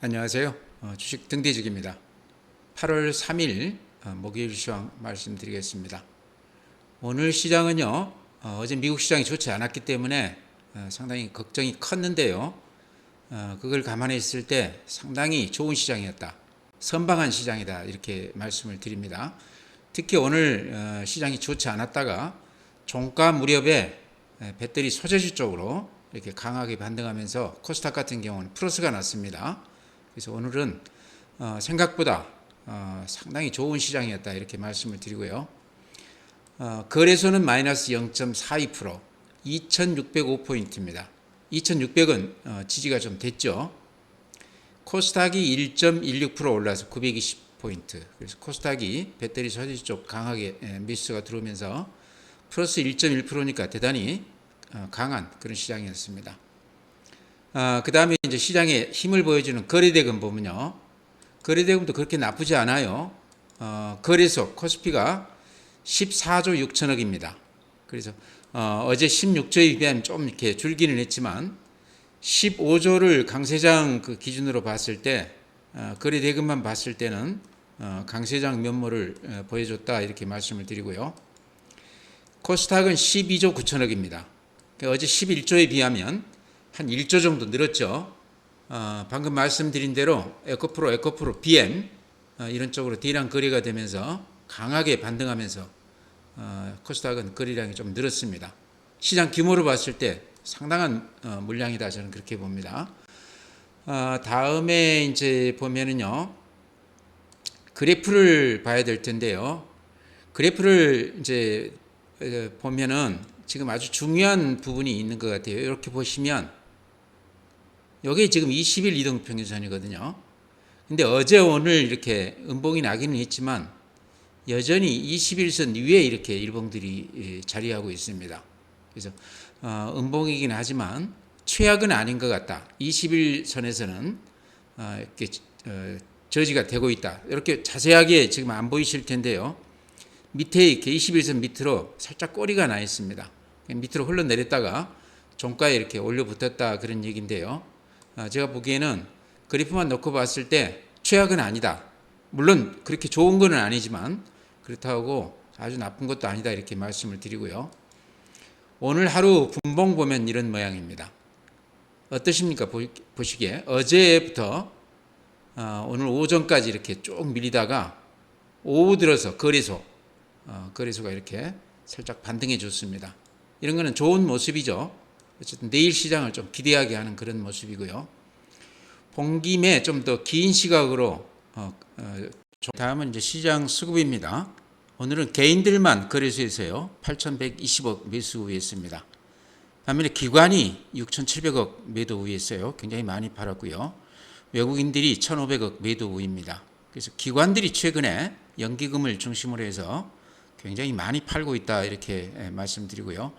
안녕하세요. 어, 주식 등대직입니다. 8월 3일 어, 목요일 시황 말씀드리겠습니다. 오늘 시장은요, 어, 제 미국 시장이 좋지 않았기 때문에 어, 상당히 걱정이 컸는데요. 어, 그걸 감안했을 때 상당히 좋은 시장이었다. 선방한 시장이다. 이렇게 말씀을 드립니다. 특히 오늘 어, 시장이 좋지 않았다가 종가 무렵에 에, 배터리 소재주 쪽으로 이렇게 강하게 반등하면서 코스닥 같은 경우는 플러스가 났습니다. 그래서 오늘은 어, 생각보다 어, 상당히 좋은 시장이었다 이렇게 말씀을 드리고요. 어, 거래소는 마이너스 0.42% 2,605포인트입니다. 2,600은 어, 지지가 좀 됐죠. 코스닥이 1.16% 올라서 920포인트. 그래서 코스닥이 배터리 소재 쪽 강하게 예, 미수가 들어오면서 플러스 1.1%니까 대단히 어, 강한 그런 시장이었습니다. 아, 그 다음에 이제 시장에 힘을 보여주는 거래대금 보면요. 거래대금도 그렇게 나쁘지 않아요. 어, 거래소 코스피가 14조 6천억입니다. 그래서 어, 어제 16조에 비하면 좀 이렇게 줄기는 했지만 15조를 강세장 그 기준으로 봤을 때 어, 거래대금만 봤을 때는 어, 강세장 면모를 어, 보여줬다 이렇게 말씀을 드리고요. 코스닥은 12조 9천억입니다. 그러니까 어제 11조에 비하면 한 1조 정도 늘었죠. 어, 방금 말씀드린 대로 에코프로, 에코프로, BM 어, 이런 쪽으로 D랑 거래가 되면서 강하게 반등하면서 어, 코스닥은 거래량이 좀 늘었습니다. 시장 규모로 봤을 때 상당한 어, 물량이다 저는 그렇게 봅니다. 어, 다음에 이제 보면은요 그래프를 봐야 될 텐데요. 그래프를 이제 어, 보면은 지금 아주 중요한 부분이 있는 것 같아요. 이렇게 보시면 여기 지금 20일 이동 평균선이거든요. 근데 어제 오늘 이렇게 음봉이 나기는 했지만 여전히 21선 위에 이렇게 일봉들이 예, 자리하고 있습니다. 그래서 어, 음봉이긴 하지만 최악은 아닌 것 같다. 21선에서는 어, 이렇게 어, 저지가 되고 있다. 이렇게 자세하게 지금 안 보이실 텐데요. 밑에 이렇게 21선 밑으로 살짝 꼬리가 나 있습니다. 밑으로 흘러내렸다가 종가에 이렇게 올려 붙었다 그런 얘기인데요. 아, 제가 보기에는 그래프만 놓고 봤을 때 최악은 아니다. 물론 그렇게 좋은 건 아니지만 그렇다고 아주 나쁜 것도 아니다 이렇게 말씀을 드리고요. 오늘 하루 분봉 보면 이런 모양입니다. 어떠십니까? 보시기에 어제부터 아, 오늘 오전까지 이렇게 쭉 밀리다가 오후 들어서 거래소 어, 거래소가 이렇게 살짝 반등해 줬습니다. 이런 거는 좋은 모습이죠. 어쨌든 내일 시장을 좀 기대하게 하는 그런 모습이고요. 본 김에 좀 더 긴 시각으로 어, 어, 다음은 이제 시장 수급입니다. 오늘은 개인들만 거래소에서요 8,120억 매수 우위했습니다. 반면에 기관이 6,700억 매도 우위했어요. 굉장히 많이 팔았고요. 외국인들이 1,500억 매도 우위입니다. 그래서 기관들이 최근에 연기금을 중심으로 해서 굉장히 많이 팔고 있다 이렇게 말씀드리고요.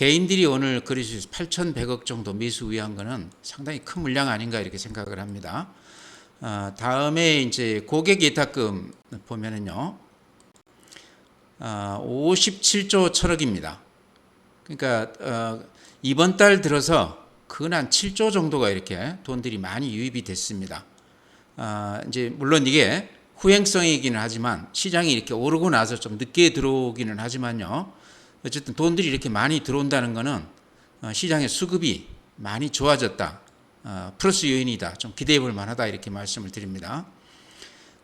개인들이 오늘 거래소에서 8,100억 정도 우위한 것은 상당히 큰 물량 아닌가 이렇게 생각을 합니다. 어, 다음에 이제 고객 예탁금 보면은요, 어, 57조 천억입니다. 그러니까 어, 이번 달 들어서 근한 7조 정도가 이렇게 돈들이 많이 유입이 됐습니다. 아, 이제 물론 이게 후행성이기는 하지만 시장이 이렇게 오르고 나서 좀 늦게 들어오기는 하지만요. 어쨌든 돈들이 이렇게 많이 들어온다는 것은 어, 시장의 수급이 많이 좋아졌다. 어, 플러스 요인이다. 좀 기대해 볼 만하다. 이렇게 말씀을 드립니다.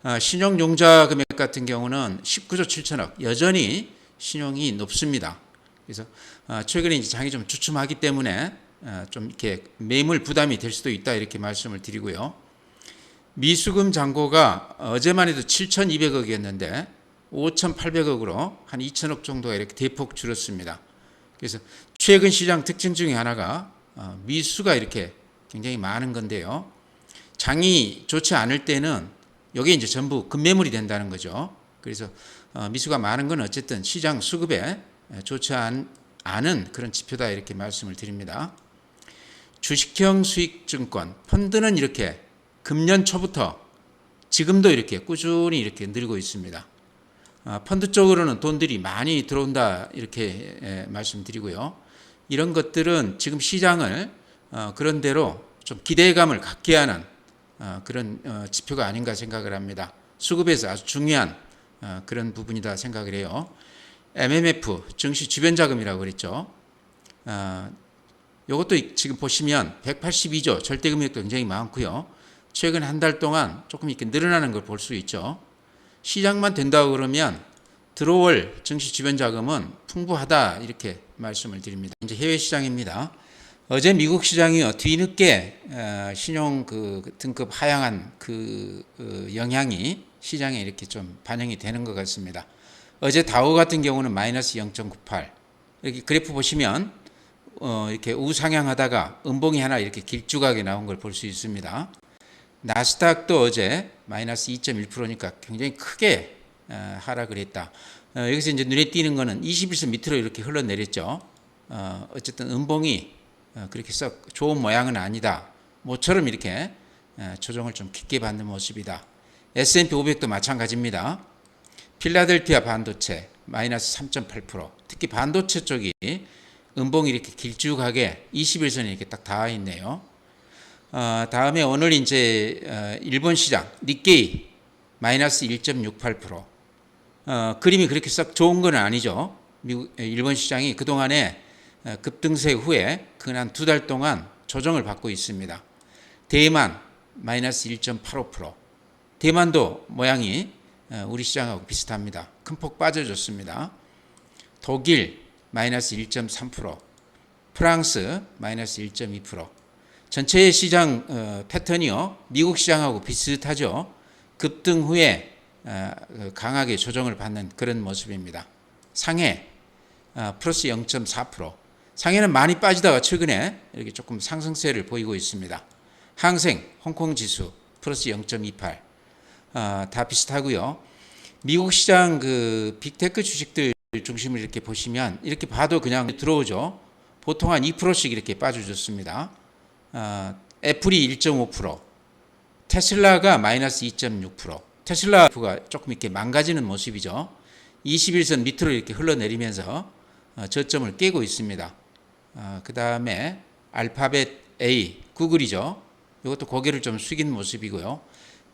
어, 신용용자 금액 같은 경우는 19조 7천억. 여전히 신용이 높습니다. 그래서 최근에 이제 장이 좀 주춤하기 때문에 좀 이렇게 매물 부담이 될 수도 있다. 이렇게 말씀을 드리고요. 미수금 잔고가 어제만 해도 7,200억이었는데 5,800억으로 한 2천억 정도가 이렇게 대폭 줄었습니다. 그래서 최근 시장 특징 중에 하나가 어, 미수가 이렇게 굉장히 많은 건데요. 장이 좋지 않을 때는 여기 이제 전부 급매물이 된다는 거죠. 그래서 어, 미수가 많은 건 어쨌든 시장 수급에 좋지 않은 그런 지표다 이렇게 말씀을 드립니다. 주식형 수익증권 펀드는 이렇게 금년 초부터 지금도 이렇게 꾸준히 이렇게 늘고 있습니다. 아, 펀드 쪽으로는 돈들이 많이 들어온다 이렇게 예, 말씀드리고요. 이런 것들은 지금 시장을 어, 그런 대로 좀 기대감을 갖게 하는 어, 그런 어, 지표가 아닌가 생각을 합니다. 수급에서 아주 중요한 어, 그런 부분이다 생각을 해요. MMF 증시 주변 자금이라고 그랬죠. 어, 이것도 지금 보시면 182조 절대 금액도 굉장히 많고요. 최근 한 달 동안 조금 이렇게 늘어나는 걸 볼 수 있죠. 시장만 된다고 그러면 들어올 증시 주변 자금은 풍부하다 이렇게 말씀을 드립니다. 이제 해외 시장입니다. 어제 미국 시장이요 뒤늦게 어, 신용 그 등급 하향한 그 어, 영향이 시장에 이렇게 좀 반영이 되는 것 같습니다. 어제 다우 같은 경우는 마이너스 0.98 이렇게 그래프 보시면 어, 이렇게 우상향하다가 음봉이 하나 이렇게 길쭉하게 나온 걸 볼 수 있습니다. 나스닥도 어제 마이너스 2.1%니까 굉장히 크게 어, 하락을 했다. 어, 여기서 이제 눈에 띄는 거는 21선 밑으로 이렇게 흘러내렸죠. 어, 어쨌든 음봉이 어, 그렇게 썩 좋은 모양은 아니다. 모처럼 이렇게 어, 조정을 좀 깊게 받는 모습이다. S&P 500도 마찬가지입니다. 필라델피아 반도체 마이너스 3.8% 특히 반도체 쪽이 음봉이 이렇게 길쭉하게 21선에 이렇게 딱 닿아 있네요. 어, 다음에 오늘 이제 어, 일본 시장 니케이 마이너스 1.68%. 어, 그림이 그렇게 썩 좋은 건 아니죠. 미국 일본 시장이 그 동안에 어, 급등세 후에 근한 두 달 동안 조정을 받고 있습니다. 대만 마이너스 1.85%. 대만도 모양이 어, 우리 시장하고 비슷합니다. 큰 폭 빠져줬습니다. 독일 마이너스 1.3%, 프랑스 마이너스 1.2%. 전체 시장 어, 패턴이요 미국 시장하고 비슷하죠. 급등 후에 어, 강하게 조정을 받는 그런 모습입니다. 상해 어, 플러스 0.4%. 상해는 많이 빠지다가 최근에 이렇게 조금 상승세를 보이고 있습니다. 항생 홍콩 지수 플러스 0.28. 어, 다 비슷하고요. 미국 시장 그 빅테크 주식들 중심을 이렇게 보시면 이렇게 봐도 그냥 들어오죠. 보통 한 2%씩 이렇게 빠져줬습니다. 어, 애플이 1.5%, 테슬라가 마이너스 2.6%. 테슬라가 조금 이렇게 망가지는 모습이죠. 21선 밑으로 이렇게 흘러내리면서 어, 저점을 깨고 있습니다. 어, 그 다음에 알파벳 A, 구글이죠. 이것도 고개를 좀 숙인 모습이고요.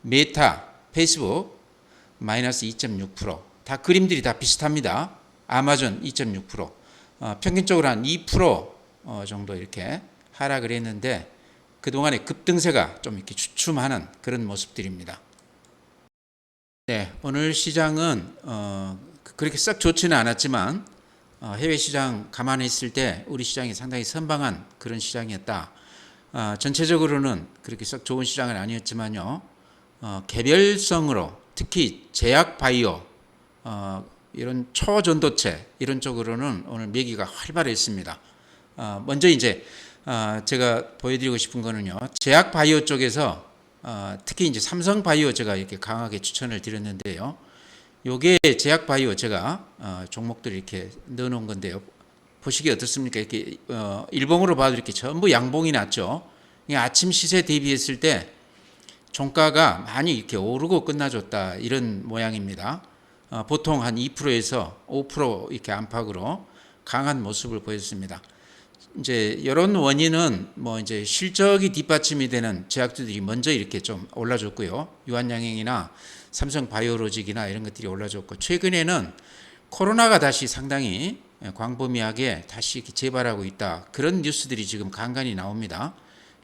메타, 페이스북 마이너스 2.6%. 다 그림들이 다 비슷합니다. 아마존 2.6%. 어, 평균적으로 한2% 어, 정도 이렇게 하락을 했는데 그동안의 급등세가 좀 이렇게 주춤하는 그런 모습들입니다. 네, 오늘 시장은 어, 그렇게 썩 좋지는 않았지만 어, 해외 시장 감안해 있을 때 우리 시장이 상당히 선방한 그런 시장이었다. 어, 전체적으로는 그렇게 썩 좋은 시장은 아니었지만요. 어, 개별성으로 특히 제약 바이오 어, 이런 초전도체 이런 쪽으로는 오늘 매기가 활발했습니다. 어, 먼저 이제 어, 제가 보여드리고 싶은 거는요. 제약 바이오 쪽에서 어, 특히 이제 삼성 바이오 제가 이렇게 강하게 추천을 드렸는데요. 요게 제약 바이오 제가 어, 종목들 이렇게 넣어놓은 건데요. 보시기 어떻습니까? 이렇게 어, 일봉으로 봐도 이렇게 전부 양봉이 났죠. 아침 시세 대비했을 때 종가가 많이 이렇게 오르고 끝나줬다 이런 모양입니다. 어, 보통 한 2%에서 5% 이렇게 안팎으로 강한 모습을 보였습니다. 이제 이런 원인은 뭐 이제 실적이 뒷받침이 되는 제약주들이 먼저 이렇게 좀 올라줬고요. 유한양행이나 삼성 바이오로직이나 이런 것들이 올라줬고 최근에는 코로나가 다시 상당히 광범위하게 다시 이렇게 재발하고 있다. 그런 뉴스들이 지금 간간히 나옵니다.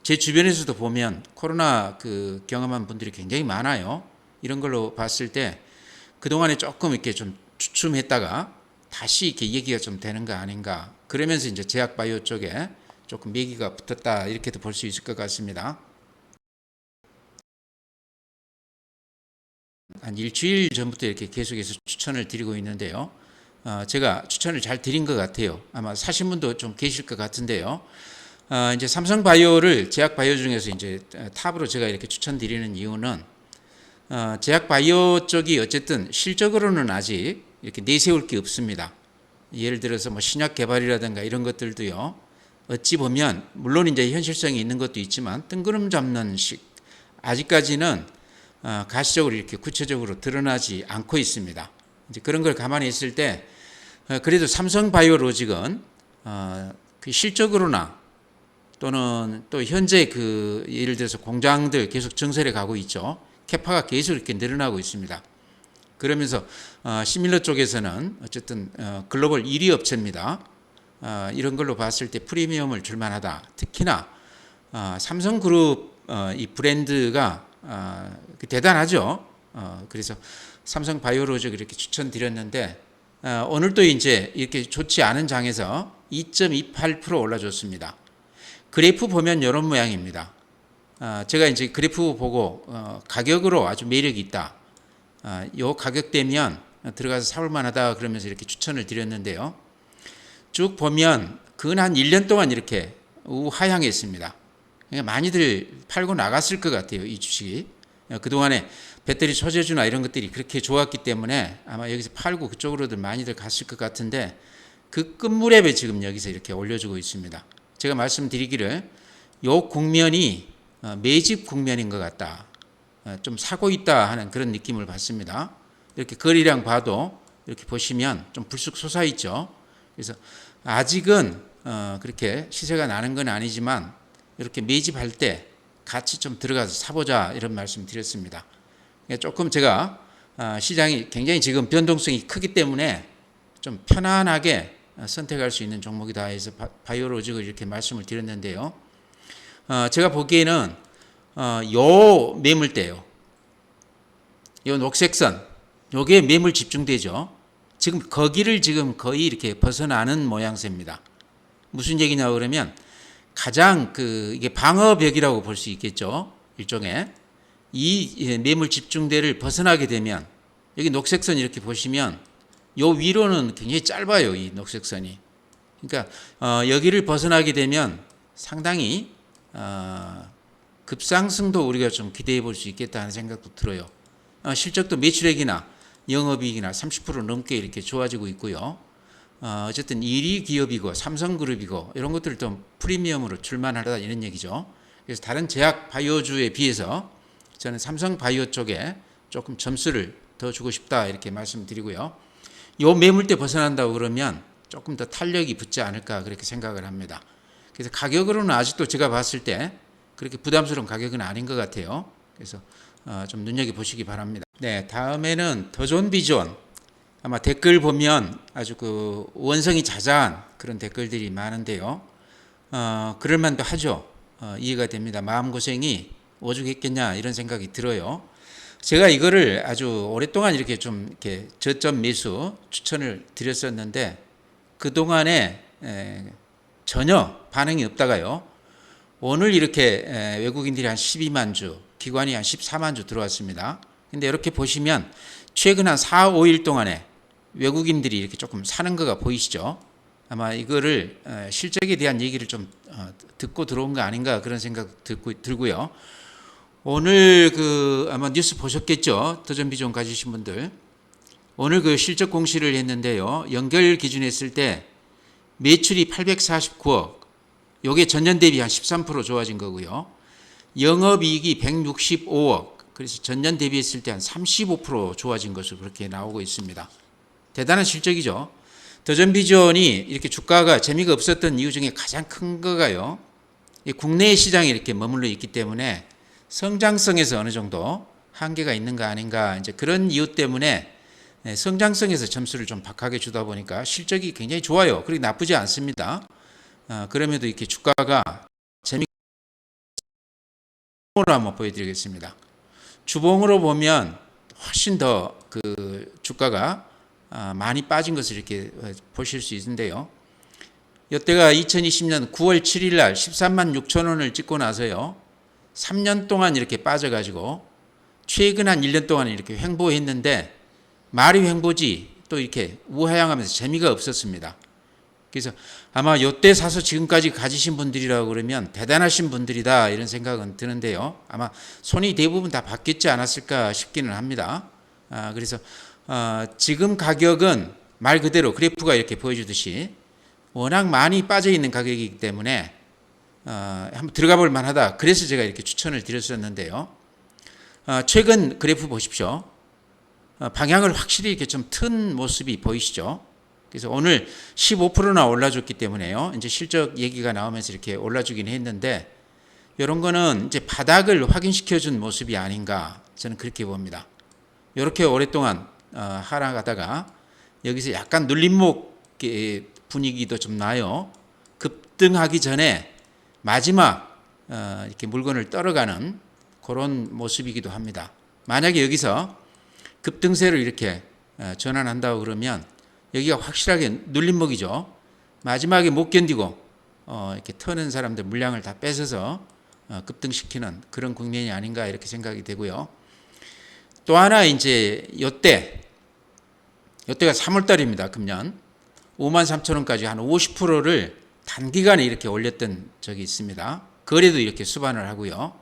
제 주변에서도 보면 코로나 그 경험한 분들이 굉장히 많아요. 이런 걸로 봤을 때 그동안에 조금 이렇게 좀 주춤했다가 다시 이렇게 얘기가 좀 되는 거 아닌가. 그러면서 이제 제약 바이오 쪽에 조금 매기가 붙었다. 이렇게도 볼 수 있을 것 같습니다. 한 일주일 전부터 이렇게 계속해서 추천을 드리고 있는데요. 어, 제가 추천을 잘 드린 것 같아요. 아마 사신 분도 좀 계실 것 같은데요. 어, 이제 삼성 바이오를 제약 바이오 중에서 이제 탑으로 제가 이렇게 추천드리는 이유는 어, 제약 바이오 쪽이 어쨌든 실적으로는 아직 이렇게 내세울 게 없습니다. 예를 들어서 뭐 신약 개발이라든가 이런 것들도요. 어찌 보면 물론 이제 현실성이 있는 것도 있지만 뜬구름 잡는 식 아직까지는 어, 가시적으로 이렇게 구체적으로 드러나지 않고 있습니다. 이제 그런 걸 감안해 있을 때 어, 그래도 삼성 바이오로직은 어, 그 실적으로나 또는 또 현재 그 예를 들어서 공장들 계속 증설해 가고 있죠. 캐파가 계속 이렇게 늘어나고 있습니다. 그러면서 어, 시밀러 쪽에서는 어쨌든 어, 글로벌 1위 업체입니다. 어, 이런 걸로 봤을 때 프리미엄을 줄만하다. 특히나 어, 삼성그룹 어, 이 브랜드가 어, 그 대단하죠. 어, 그래서 삼성 바이오로직 이렇게 추천드렸는데 어, 오늘 또 이제 이렇게 좋지 않은 장에서 2.28% 올라줬습니다. 그래프 보면 이런 모양입니다. 어, 제가 이제 그래프 보고 어, 가격으로 아주 매력이 있다. 어, 요 가격대면 들어가서 사올 만하다 그러면서 이렇게 추천을 드렸는데요. 쭉 보면 근한 1년 동안 이렇게 우하향했습니다. 그러니까 많이들 팔고 나갔을 것 같아요. 이 주식이. 어, 그동안에 배터리 소재주나 이런 것들이 그렇게 좋았기 때문에 아마 여기서 팔고 그쪽으로들 많이들 갔을 것 같은데 그 끝무렵에 지금 여기서 이렇게 올려주고 있습니다. 제가 말씀드리기를 요 국면이 어, 매집 국면인 것 같다. 어, 좀 사고 있다 하는 그런 느낌을 받습니다. 이렇게 거리량 봐도 이렇게 보시면 좀 불쑥 솟아 있죠. 그래서 아직은 어, 그렇게 시세가 나는 건 아니지만 이렇게 매집할 때 같이 좀 들어가서 사보자 이런 말씀 드렸습니다. 그러니까 조금 제가 아, 시장이 굉장히 지금 변동성이 크기 때문에 좀 편안하게 어, 선택할 수 있는 종목이다 해서 바- 바이오로직을 이렇게 말씀을 드렸는데요. 어, 제가 보기에는 어, 요 매물대요. 요 녹색선 요게 매물 집중되죠. 지금 거기를 지금 거의 이렇게 벗어나는 모양새입니다. 무슨 얘기냐 그러면 가장 그 이게 방어벽이라고 볼 수 있겠죠. 일종의 이 예, 매물 집중대를 벗어나게 되면 여기 녹색선 이렇게 보시면 요 위로는 굉장히 짧아요. 이 녹색선이. 그러니까 어, 여기를 벗어나게 되면 상당히 어, 급상승도 우리가 좀 기대해 볼 수 있겠다는 생각도 들어요. 어, 실적도 매출액이나 영업이익이나 30% 넘게 이렇게 좋아지고 있고요. 어, 어쨌든 1위 기업이고 삼성그룹이고 이런 것들을 좀 프리미엄으로 줄만하다 이런 얘기죠. 그래서 다른 제약 바이오주에 비해서 저는 삼성 바이오 쪽에 조금 점수를 더 주고 싶다 이렇게 말씀드리고요. 요 매물대 벗어난다고 그러면 조금 더 탄력이 붙지 않을까 그렇게 생각을 합니다. 그래서 가격으로는 아직도 제가 봤을 때 그렇게 부담스러운 가격은 아닌 것 같아요. 그래서 어, 좀 눈여겨 보시기 바랍니다. 네, 다음에는 더 좋은 비전. 아마 댓글 보면 아주 그 원성이 자자한 그런 댓글들이 많은데요. 어, 그럴 만도 하죠. 어, 이해가 됩니다. 마음 고생이 오죽했겠냐 이런 생각이 들어요. 제가 이거를 아주 오랫동안 이렇게 좀 이렇게 저점 매수 추천을 드렸었는데 그 동안에 전혀 반응이 없다가요. 오늘 이렇게 에, 외국인들이 한 12만 주, 기관이 한 14만 주 들어왔습니다. 근데 이렇게 보시면 최근 한 4, 5일 동안에 외국인들이 이렇게 조금 사는 거가 보이시죠? 아마 이거를 에, 실적에 대한 얘기를 좀 어, 듣고 들어온 거 아닌가 그런 생각 듣고 들고요. 오늘 그 아마 뉴스 보셨겠죠? 도전 비전 가지신 분들. 오늘 그 실적 공시를 했는데요. 연결 기준 했을 때 매출이 849억. 요게 전년 대비 한 13% 좋아진 거고요. 영업이익이 165억. 그래서 전년 대비했을 때 한 35% 좋아진 것으로 그렇게 나오고 있습니다. 대단한 실적이죠. 더전비전이 이렇게 주가가 재미가 없었던 이유 중에 가장 큰 거가요. 이 국내 시장에 이렇게 머물러 있기 때문에 성장성에서 어느 정도 한계가 있는 거 아닌가 이제 그런 이유 때문에 네, 성장성에서 점수를 좀 박하게 주다 보니까 실적이 굉장히 좋아요. 그리고 나쁘지 않습니다. 어, 그럼에도 이렇게 주가가 재미 주봉으로 한번 보여드리겠습니다. 주봉으로 보면 훨씬 더 그 주가가 아, 많이 빠진 것을 이렇게 어, 보실 수 있는데요. 이때가 2020년 9월 7일 날 13만 6천 원을 찍고 나서요. 3년 동안 이렇게 빠져가지고 최근 한 1년 동안 이렇게 횡보했는데 말이 횡보지 또 이렇게 우하향하면서 재미가 없었습니다. 그래서 아마 요때 사서 지금까지 가지신 분들이라고 그러면 대단하신 분들이다 이런 생각은 드는데요. 아마 손이 대부분 다 바뀌지 않았을까 싶기는 합니다. 아, 그래서 어, 지금 가격은 말 그대로 그래프가 이렇게 보여주듯이 워낙 많이 빠져 있는 가격이기 때문에 어, 한번 들어가 볼 만하다. 그래서 제가 이렇게 추천을 드렸었는데요. 어, 최근 그래프 보십시오. 어, 방향을 확실히 이렇게 좀 튼 모습이 보이시죠? 그래서 오늘 15%나 올라줬기 때문에요. 이제 실적 얘기가 나오면서 이렇게 올라주긴 했는데 이런 거는 이제 바닥을 확인시켜 준 모습이 아닌가 저는 그렇게 봅니다. 이렇게 오랫동안 어, 하락하다가 여기서 약간 눌림목 분위기도 좀 나요. 급등하기 전에 마지막 어, 이렇게 물건을 떨어가는 그런 모습이기도 합니다. 만약에 여기서 급등세를 이렇게 어, 전환한다고 그러면 여기가 확실하게 눌림목이죠. 마지막에 못 견디고 어, 이렇게 터는 사람들 물량을 다 뺏어서 어, 급등시키는 그런 국면이 아닌가 이렇게 생각이 되고요. 또 하나 이제 요때 요때가 3월 달입니다. 금년 5만 3천 원까지 한 50%를 단기간에 이렇게 올렸던 적이 있습니다. 거래도 이렇게 수반을 하고요.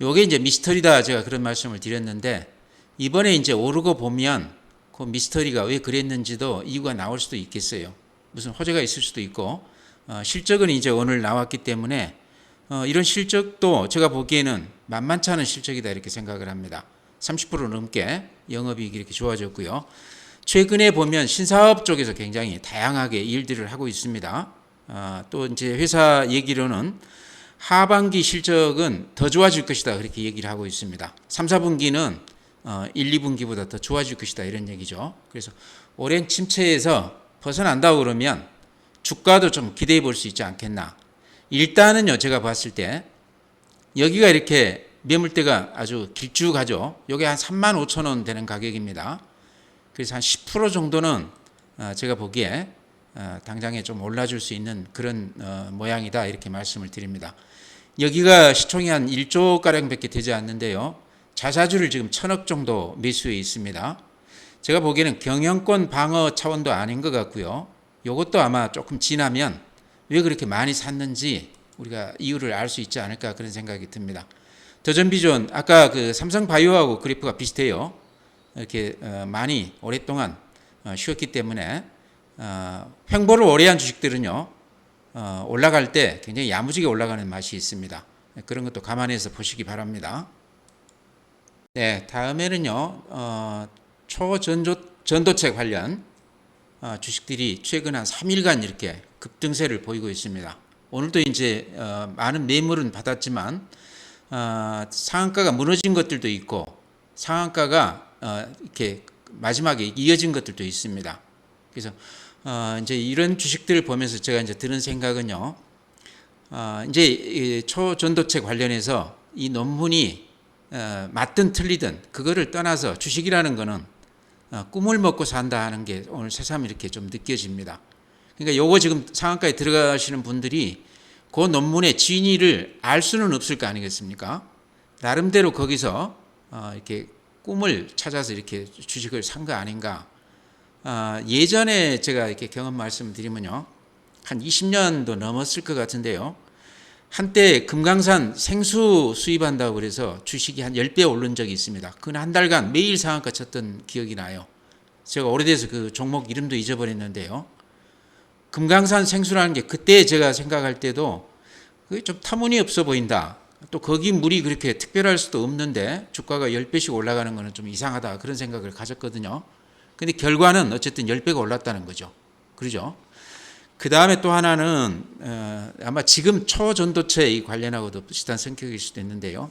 요게 이제 미스터리다 제가 그런 말씀을 드렸는데 이번에 이제 오르고 보면 그 미스터리가 왜 그랬는지도 이유가 나올 수도 있겠어요. 무슨 호재가 있을 수도 있고 어, 실적은 이제 오늘 나왔기 때문에 어, 이런 실적도 제가 보기에는 만만치 않은 실적이다 이렇게 생각을 합니다. 30% 넘게 영업이익이 이렇게 좋아졌고요. 최근에 보면 신사업 쪽에서 굉장히 다양하게 일들을 하고 있습니다. 아, 또 이제 회사 얘기로는 하반기 실적은 더 좋아질 것이다 그렇게 얘기를 하고 있습니다. 3, 4분기는 어, 1, 2분기보다 더 좋아질 것이다 이런 얘기죠. 그래서 오랜 침체에서 벗어난다고 그러면 주가도 좀 기대해 볼 수 있지 않겠나. 일단은요 제가 봤을 때 여기가 이렇게 매물대가 아주 길쭉하죠. 이게 한 3만 5천 원 되는 가격입니다. 그래서 한 10% 정도는 어, 제가 보기에 어, 당장에 좀 올라줄 수 있는 그런 어, 모양이다 이렇게 말씀을 드립니다. 여기가 시총이 한 1조 가량밖에 되지 않는데요. 자사주를 지금 천억 정도 매수해 있습니다. 제가 보기에는 경영권 방어 차원도 아닌 것 같고요. 이것도 아마 조금 지나면 왜 그렇게 많이 샀는지 우리가 이유를 알 수 있지 않을까 그런 생각이 듭니다. 더전비전 아까 그 삼성바이오하고 그래프가 비슷해요. 이렇게 어, 많이 오랫동안 어, 쉬었기 때문에 어, 횡보를 오래 한 주식들은요 올라갈 때 굉장히 야무지게 올라가는 맛이 있습니다. 그런 것도 감안해서 보시기 바랍니다. 네, 다음에는요 초전도 전도체 관련 주식들이 최근 한 3일간 이렇게 급등세를 보이고 있습니다. 오늘도 이제 많은 매물은 받았지만 상한가가 무너진 것들도 있고 상한가가 어, 이렇게 마지막에 이어진 것들도 있습니다. 그래서 어, 이제 이런 주식들을 보면서 제가 이제 드는 생각은요. 어, 이제 초전도체 관련해서 이 논문이 어, 맞든 틀리든 그거를 떠나서 주식이라는 거는 어, 꿈을 먹고 산다 하는 게 오늘 새삼 이렇게 좀 느껴집니다. 그러니까 요거 지금 상한가에 들어가시는 분들이 그 논문의 진위를 알 수는 없을 거 아니겠습니까? 나름대로 거기서 어, 이렇게 꿈을 찾아서 이렇게 주식을 산 거 아닌가. 아, 예전에 제가 이렇게 경험 말씀드리면요. 한 20년도 넘었을 것 같은데요. 한때 금강산 생수 수입한다고 그래서 주식이 한 10배 오른 적이 있습니다. 그건 한 달간 매일 상한가 쳤던 기억이 나요. 제가 오래돼서 그 종목 이름도 잊어버렸는데요. 금강산 생수라는 게 그때 제가 생각할 때도 그게 좀 터무니없어 보인다. 또 거기 물이 그렇게 특별할 수도 없는데 주가가 10배씩 올라가는 것은 좀 이상하다 그런 생각을 가졌거든요. 근데 결과는 어쨌든 10배가 올랐다는 거죠. 그러죠? 그 다음에 또 하나는 어, 아마 지금 초전도체 관련하고도 비슷한 성격일 수도 있는데요.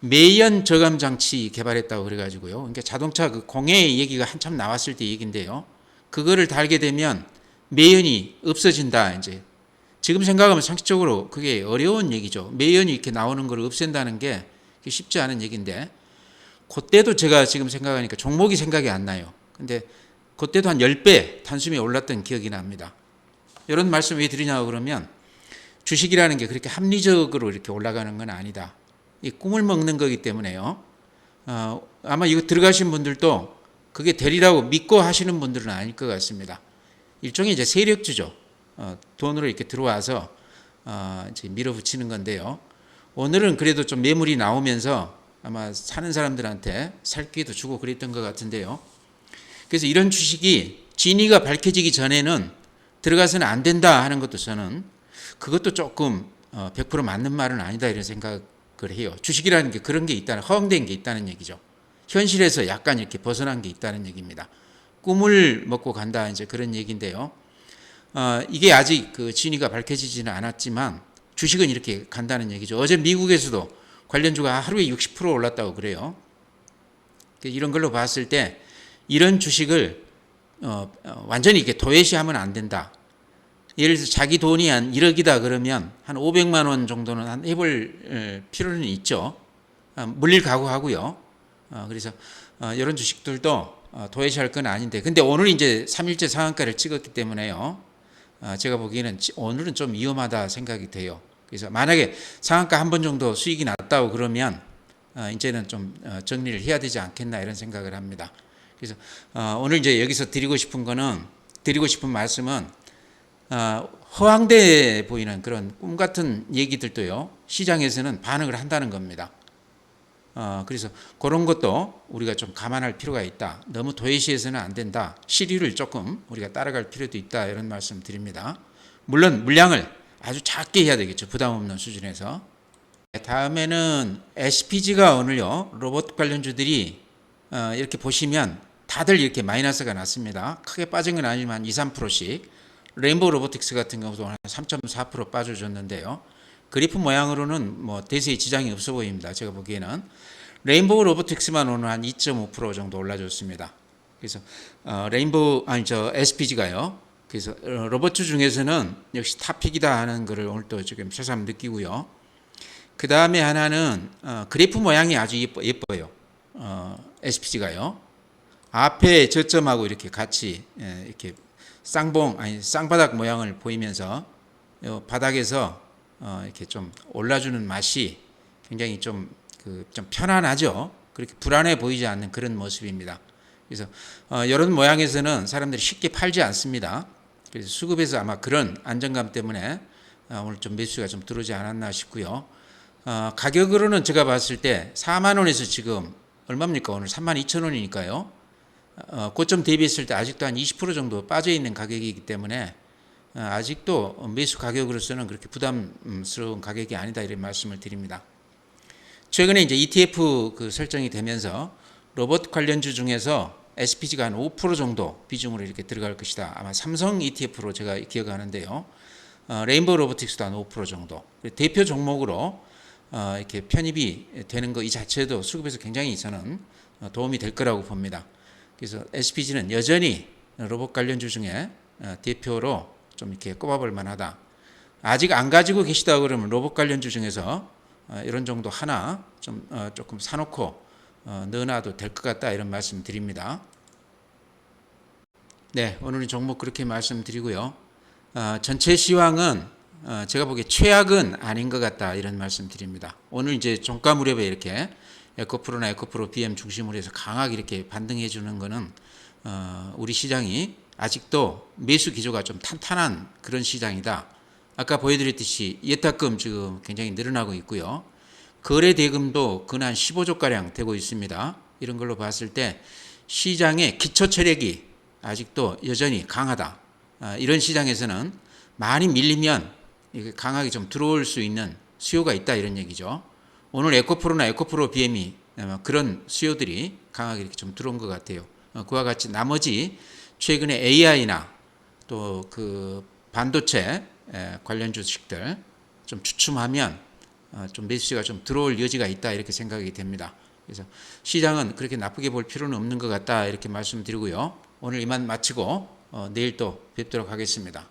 매연 저감 장치 개발했다고 그래가지고요. 그러니까 자동차 그 공해 얘기가 한참 나왔을 때 얘기인데요. 그거를 달게 되면 매연이 없어진다 이제 지금 생각하면 상식적으로 그게 어려운 얘기죠. 매연이 이렇게 나오는 걸 없앤다는 게 쉽지 않은 얘기인데 그때도 제가 지금 생각하니까 종목이 생각이 안 나요. 근데 그때도 한 10배 단숨에 올랐던 기억이 납니다. 이런 말씀 왜 드리냐고 그러면 주식이라는 게 그렇게 합리적으로 이렇게 올라가는 건 아니다. 이 꿈을 먹는 거기 때문에요. 어, 아마 이거 들어가신 분들도 그게 되리라고 믿고 하시는 분들은 아닐 것 같습니다. 일종의 이제 세력주죠. 어, 돈으로 이렇게 들어와서 어, 이제 밀어붙이는 건데요. 오늘은 그래도 좀 매물이 나오면서 아마 사는 사람들한테 살 기회도 주고 그랬던 것 같은데요. 그래서 이런 주식이 진위가 밝혀지기 전에는 들어가서는 안 된다 하는 것도 저는 그것도 조금 100% 어, 맞는 말은 아니다 이런 생각을 해요. 주식이라는 게 그런 게 있다는 허황된 게 있다는 얘기죠. 현실에서 약간 이렇게 벗어난 게 있다는 얘기입니다. 꿈을 먹고 간다 이제 그런 얘기인데요. 어, 이게 아직 그 진위가 밝혀지지는 않았지만 주식은 이렇게 간다는 얘기죠. 어제 미국에서도 관련주가 하루에 60% 올랐다고 그래요. 그 이런 걸로 봤을 때 이런 주식을 어, 어, 완전히 이렇게 도외시하면 안 된다. 예를 들어서 자기 돈이 한 1억이다 그러면 한 500만 원 정도는 한 해볼 에, 필요는 있죠. 아, 물릴 각오하고요. 어, 그래서 어, 이런 주식들도 어, 도외시할 건 아닌데, 근데 오늘 이제 3일째 상한가를 찍었기 때문에요. 어, 제가 보기에는 지- 오늘은 좀 위험하다 생각이 돼요. 그래서 만약에 상한가 한 번 정도 수익이 났다고 그러면 어, 이제는 좀 어, 정리를 해야 되지 않겠나 이런 생각을 합니다. 그래서 어, 오늘 이제 여기서 드리고 싶은 거는 드리고 싶은 말씀은 어, 허황돼 보이는 그런 꿈 같은 얘기들도요 시장에서는 반응을 한다는 겁니다. 어, 그래서 그런 것도 우리가 좀 감안할 필요가 있다. 너무 도외시해서는 안 된다. 시류를 조금 우리가 따라갈 필요도 있다. 이런 말씀 드립니다. 물론 물량을 아주 작게 해야 되겠죠. 부담 없는 수준에서. 다음에는 SPG가 오늘요 로봇 관련주들이 어, 이렇게 보시면 다들 이렇게 마이너스가 났습니다. 크게 빠진 건 아니지만 2, 3%씩 레인보우 로보틱스 같은 경우도 한 3.4% 빠져줬는데요. 그래프 모양으로는 뭐 대세의 지장이 없어 보입니다. 제가 보기에는 레인보우 로보틱스만 오늘 한 2.5% 정도 올라줬습니다. 그래서 어, 레인보우 아니 저 SPG가요. 그래서 어, 로봇주 중에서는 역시 탑픽이다 하는 것을 오늘 또 지금 새삼 느끼고요. 그 다음에 하나는 어, 그래프 모양이 아주 예뻐, 예뻐요. 어, SPG가요. 앞에 저점하고 이렇게 같이 예, 이렇게 쌍봉 아니 쌍바닥 모양을 보이면서 요 바닥에서 어, 이렇게 좀 올라주는 맛이 굉장히 좀그 좀 편안하죠. 그렇게 불안해 보이지 않는 그런 모습입니다. 그래서 어, 이런 모양에서는 사람들이 쉽게 팔지 않습니다. 그래서 수급에서 아마 그런 안정감 때문에 어, 오늘 좀 매수가 좀 들어오지 않았나 싶고요. 어, 가격으로는 제가 봤을 때 4만 원에서 지금 얼마입니까? 오늘 3만 2천 원이니까요. 어, 고점 대비했을 때 아직도 한 20% 정도 빠져 있는 가격이기 때문에 어, 아직도 매수 가격으로서는 그렇게 부담스러운 가격이 아니다 이런 말씀을 드립니다. 최근에 이제 ETF 그 설정이 되면서 로봇 관련주 중에서 SPG가 한 5% 정도 비중으로 이렇게 들어갈 것이다. 아마 삼성 ETF로 제가 기억하는데요. 어, 레인보우 로보틱스도 한 5% 정도. 대표 종목으로 어, 이렇게 편입이 되는 거이 자체도 수급에서 굉장히 저는 어, 도움이 될 거라고 봅니다. 그래서 SPG는 여전히 로봇 관련주 중에 어, 대표로 좀 이렇게 꼽아볼 만하다. 아직 안 가지고 계시다 그러면 로봇 관련주 중에서 어, 이런 정도 하나 좀 어, 조금 사놓고 어, 넣어놔도 될 것 같다 이런 말씀 드립니다. 네, 오늘은 종목 그렇게 말씀드리고요. 어, 전체 시황은 어, 제가 보기에 최악은 아닌 것 같다 이런 말씀 드립니다. 오늘 이제 종가 무렵에 이렇게 에코프로나 에코프로 BM 중심으로 해서 강하게 이렇게 반등해 주는 거는 어, 우리 시장이 아직도 매수 기조가 좀 탄탄한 그런 시장이다. 아까 보여드렸듯이 예탁금 지금 굉장히 늘어나고 있고요. 거래 대금도 근한 15조 가량 되고 있습니다. 이런 걸로 봤을 때 시장의 기초 체력이 아직도 여전히 강하다. 아, 이런 시장에서는 많이 밀리면 강하게 좀 들어올 수 있는 수요가 있다 이런 얘기죠. 오늘 에코프로나 에코프로 BM이 아마 그런 수요들이 강하게 이렇게 좀 들어온 것 같아요. 어, 그와 같이 나머지 최근에 AI나 또 그 반도체 에, 관련 주식들 좀 추춤하면 어, 좀 매수가 좀 들어올 여지가 있다 이렇게 생각이 됩니다. 그래서 시장은 그렇게 나쁘게 볼 필요는 없는 것 같다 이렇게 말씀드리고요. 오늘 이만 마치고 어, 내일 또 뵙도록 하겠습니다.